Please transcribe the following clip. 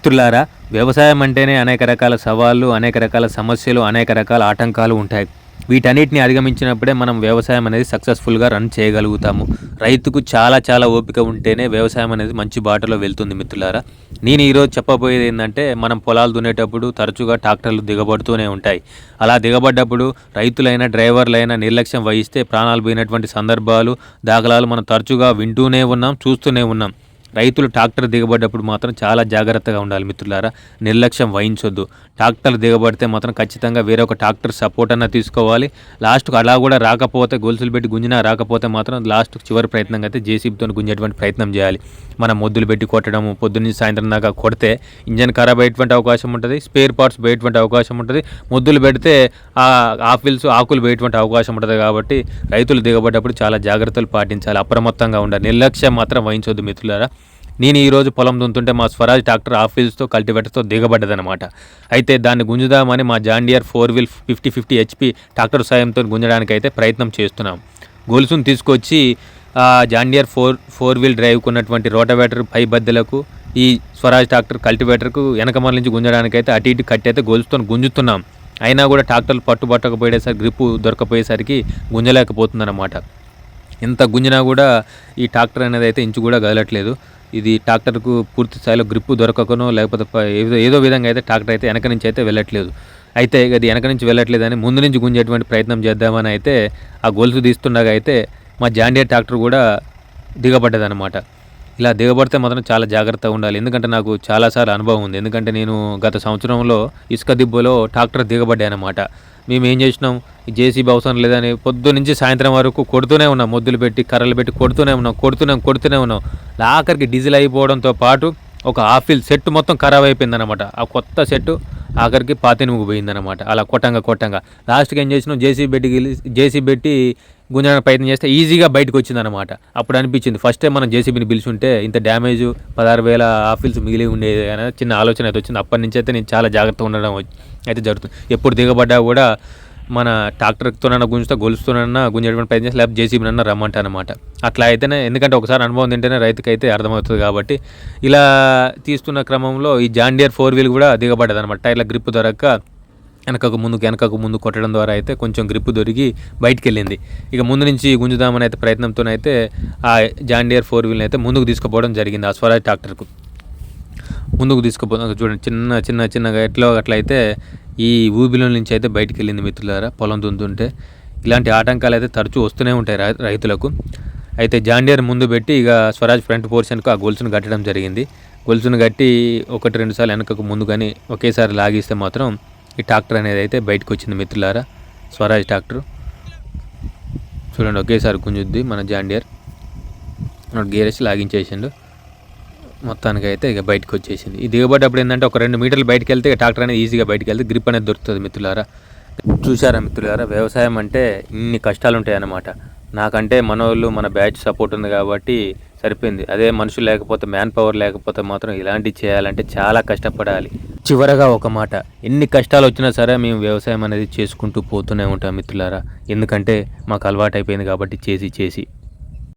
మిత్రులారా వ్యవసాయం అంటేనే అనేక రకాల సవాళ్ళు అనేక రకాల సమస్యలు అనేక రకాల ఆటంకాలు ఉంటాయి. వీటన్నిటిని అధిగమించినప్పుడే మనం వ్యవసాయం అనేది సక్సెస్ఫుల్గా రన్ చేయగలుగుతాము. రైతుకు చాలా చాలా ఓపిక ఉంటేనే వ్యవసాయం అనేది మంచి బాటలో వెళ్తుంది మిత్రులారా. నేను ఈరోజు చెప్పబోయేది ఏంటంటే మనం పొలాలు దున్నేటప్పుడు తరచుగా ట్రాక్టర్లు దిగబడుతూనే ఉంటాయి. అలా దిగబడ్డప్పుడు రైతులైన డ్రైవర్లైనా నిర్లక్ష్యం వహిస్తే ప్రాణాలు పోయినటువంటి సందర్భాలు దాఖలాలు మనం తరచుగా వింటూనే ఉన్నాం చూస్తూనే ఉన్నాం. రైతులు ట్రాక్టర్ దిగబడ్డప్పుడు మాత్రం చాలా జాగ్రత్తగా ఉండాలి మిత్రులారా. నిర్లక్ష్యం వహించొద్దు. ట్రాక్టర్ దిగబడితే మాత్రం ఖచ్చితంగా వేరే ఒక ట్రాక్టర్ సపోర్ట్ అన్న తీసుకోవాలి. లాస్ట్కు అలా కూడా రాకపోతే గొలుసులు పెట్టి గుంజినా రాకపోతే మాత్రం లాస్ట్ చివరి ప్రయత్నంగా అయితే జేసీబీతో గుంజేటువంటి ప్రయత్నం చేయాలి. మనం మొద్దులు పెట్టి కొట్టడం పొద్దున్నే సాయంత్రం దాకా కొడితే ఇంజన్ ఖరాబ్ అయ్యేటువంటి అవకాశం ఉంటుంది స్పేర్ పార్ట్స్ పోయేటువంటి అవకాశం ఉంటుంది. మొద్దులు పెడితే ఆ ఆఫిల్స్ ఆకులు పోయేటువంటి అవకాశం ఉంటుంది కాబట్టి రైతులు దిగబడ్డప్పుడు చాలా జాగ్రత్తలు పాటించాలి అప్రమత్తంగా ఉండాలి. నిర్లక్ష్యం మాత్రం వహించొద్దు మిత్రులారా. నేను ఈరోజు పొలం దున్తుంటే మా స్వరాజ్ ట్రాక్టర్ ఆఫీస్తో కల్టివేటర్తో దిగబడ్డదనమాట అయితే దాన్ని గుంజుదామని మా John Deere four wheel fifty fifty HP tractor సాయంతో గుంజడానికి అయితే ప్రయత్నం చేస్తున్నాం. గొలుసును తీసుకొచ్చి ఆ John Deere four four wheel డ్రైవ్కు ఉన్నటువంటి రోటవేటర్ పై బద్దెలకు ఈ స్వరాజ్ ట్రాక్టర్ కల్టివేటర్కు వెనకమల నుంచి గుంజడానికి అయితే అటు ఇటు కట్టి అయితే గొలుసుతో గుంజుతున్నాం. అయినా కూడా ట్రాక్టర్లు పట్టుబట్టకపోయేసరికి గ్రిప్పు దొరకపోయేసరికి గుంజలేకపోతుందన్నమాట. ఎంత గుంజినా కూడా ఈ ట్రాక్టర్ అనేది అయితే ఇంచు కూడా కదలట్లేదు. ఇది ట్రాక్టర్కు పూర్తి స్థాయిలో గ్రిప్పు దొరకకనో లేకపోతే ఏదో ఏదో విధంగా అయితే ట్రాక్టర్ అయితే వెనక నుంచి అయితే వెళ్ళట్లేదు. అయితే అది వెనక నుంచి వెళ్ళట్లేదని ముందు నుంచి గుంజేటువంటి ప్రయత్నం చేద్దామని అయితే ఆ గొలుసు తీస్తుండగా అయితే మా జాండియర్ ట్రాక్టర్ కూడా దిగబడ్డదనమాట ఇలా దిగబడితే మాత్రం చాలా జాగ్రత్తగా ఉండాలి. ఎందుకంటే నాకు చాలాసార్లు అనుభవం ఉంది. ఎందుకంటే నేను గత సంవత్సరంలో ఇసుక దిబ్బలో ట్రాక్టర్ దిగబడ్డానమాట మేము ఏం చేసినాం? జేసీబీ అవసరం లేదని పొద్దు నుంచి సాయంత్రం వరకు కొడుతూనే ఉన్నాం. మొద్దులు పెట్టి కర్రలు పెట్టి కొడుతూనే ఉన్నాం కొడుతూనే కొడుతూనే ఉన్నాం. ఆఖరికి డీజిల్ అయిపోవడంతో పాటు ఒక ఆఫిల్ సెట్ మొత్తం ఖరాబ్ అయిపోయిందనమాట ఆ కొత్త సెట్ ఆఖరికి పాతినుగు పోయిందనమాట అలా కొట్టంగా కొట్టంగా. లాస్ట్కి ఏం చేసినాం? జేసీ పెట్టి జేసీ పెట్టి గుంజడానికి ప్రయత్నం చేస్తే ఈజీగా బయటకు వచ్చిందనమాట అప్పుడు అనిపించింది. ఫస్ట్ టైం మనం జేసీబీని పిలిచుంటే ఇంత డ్యామేజ్ పదహారు వేల ఆఫీల్స్ మిగిలి ఉండేది అనే చిన్న ఆలోచన అయితే వచ్చింది. అప్పటి నుంచి అయితే నేను చాలా జాగ్రత్తగా ఉండడం అయితే జరుగుతుంది. ఎప్పుడు దిగబడ్డా కూడా మన ట్రాక్టర్తోనన్నా గుంజుతా గొలుస్తూనన్నా గుంజేటువంటి ప్రయత్నం చేసి లేకపోతే జేసీబీనన్నా రమ్మంటా అనమాట అట్లా అయితేనే ఎందుకంటే ఒకసారి అనుభవం తింటేనే రైతుకి అయితే అర్థమవుతుంది కాబట్టి ఇలా తీస్తున్న క్రమంలో ఈ జాండియర్ ఫోర్ వీల్ కూడా దిగబడ్డది అనమాట టైర్ల గ్రిప్ దొరక్క వెనకకు ముందుకు వెనకకు ముందు కొట్టడం ద్వారా అయితే కొంచెం గ్రిప్ దొరికి బయటికి వెళ్ళింది ఇక ముందు నుంచి గుంజుదామని అయితే ప్రయత్నంతోనైతే ఆ జాండియర్ ఫోర్ వీల్ని అయితే ముందుకు తీసుకుపోవడం జరిగింది ఆ స్వరాజ్ ట్రాక్టర్కు. ముందుకు తీసుకుపోతాం చూడండి చిన్న చిన్న చిన్నగా ఎట్లా అట్లయితే ఈ ఊబిలో నుంచి అయితే బయటికి వెళ్ళింది మిత్రులారా పొలం దున్తుంటే ఇలాంటి ఆటంకాలు అయితే తరచూ వస్తూనే ఉంటాయి రై- రైతులకు. అయితే జాండియర్ ముందు పెట్టి ఇక స్వరాజ్ ఫ్రంట్ పోర్షన్కు ఆ గొలుసును కట్టడం జరిగింది. గొలుసును కట్టి ఒకటి రెండు సార్లు వెనకకు ముందు కానీ ఒకేసారి లాగిస్తే మాత్రం ఈ ట్రాక్టర్ అనేది అయితే బయటకు వచ్చింది మిత్రులారా. స్వరాజ్ ట్రాక్టర్. చూడండి ఒకేసారి గుంజుద్ది మన జాండియర్. గేర్ వేసి లాగించేసిండు. మొత్తానికి అయితే ఇక బయటకు వచ్చేసింది. ఈ దిగబడ్డప్పుడు ఏంటంటే ఒక రెండు మీటర్లు బయటకు వెళ్తే ఇక ట్రాక్టర్ అనేది ఈజీగా బయటకు వెళ్తే గ్రిప్ అనేది దొరుకుతుంది మిత్రులారా. చూసారా మిత్రులారా వ్యవసాయం అంటే ఇన్ని కష్టాలు ఉంటాయన్నమాట నాకంటే మనోళ్ళు మన బ్యాచ్ సపోర్ట్ ఉంది కాబట్టి సరిపోయింది. అదే మనుషులు లేకపోతే మ్యాన్ పవర్ లేకపోతే మాత్రం ఇలాంటివి చేయాలంటే చాలా కష్టపడాలి. చివరగా ఒక మాట. ఎన్ని కష్టాలు వచ్చినా సరే మేము వ్యవసాయం అనేది చేసుకుంటూ పోతూనే ఉంటాం మిత్రులారా. ఎందుకంటే మాకు అలవాటు అయిపోయింది కాబట్టి చేసి చేసి.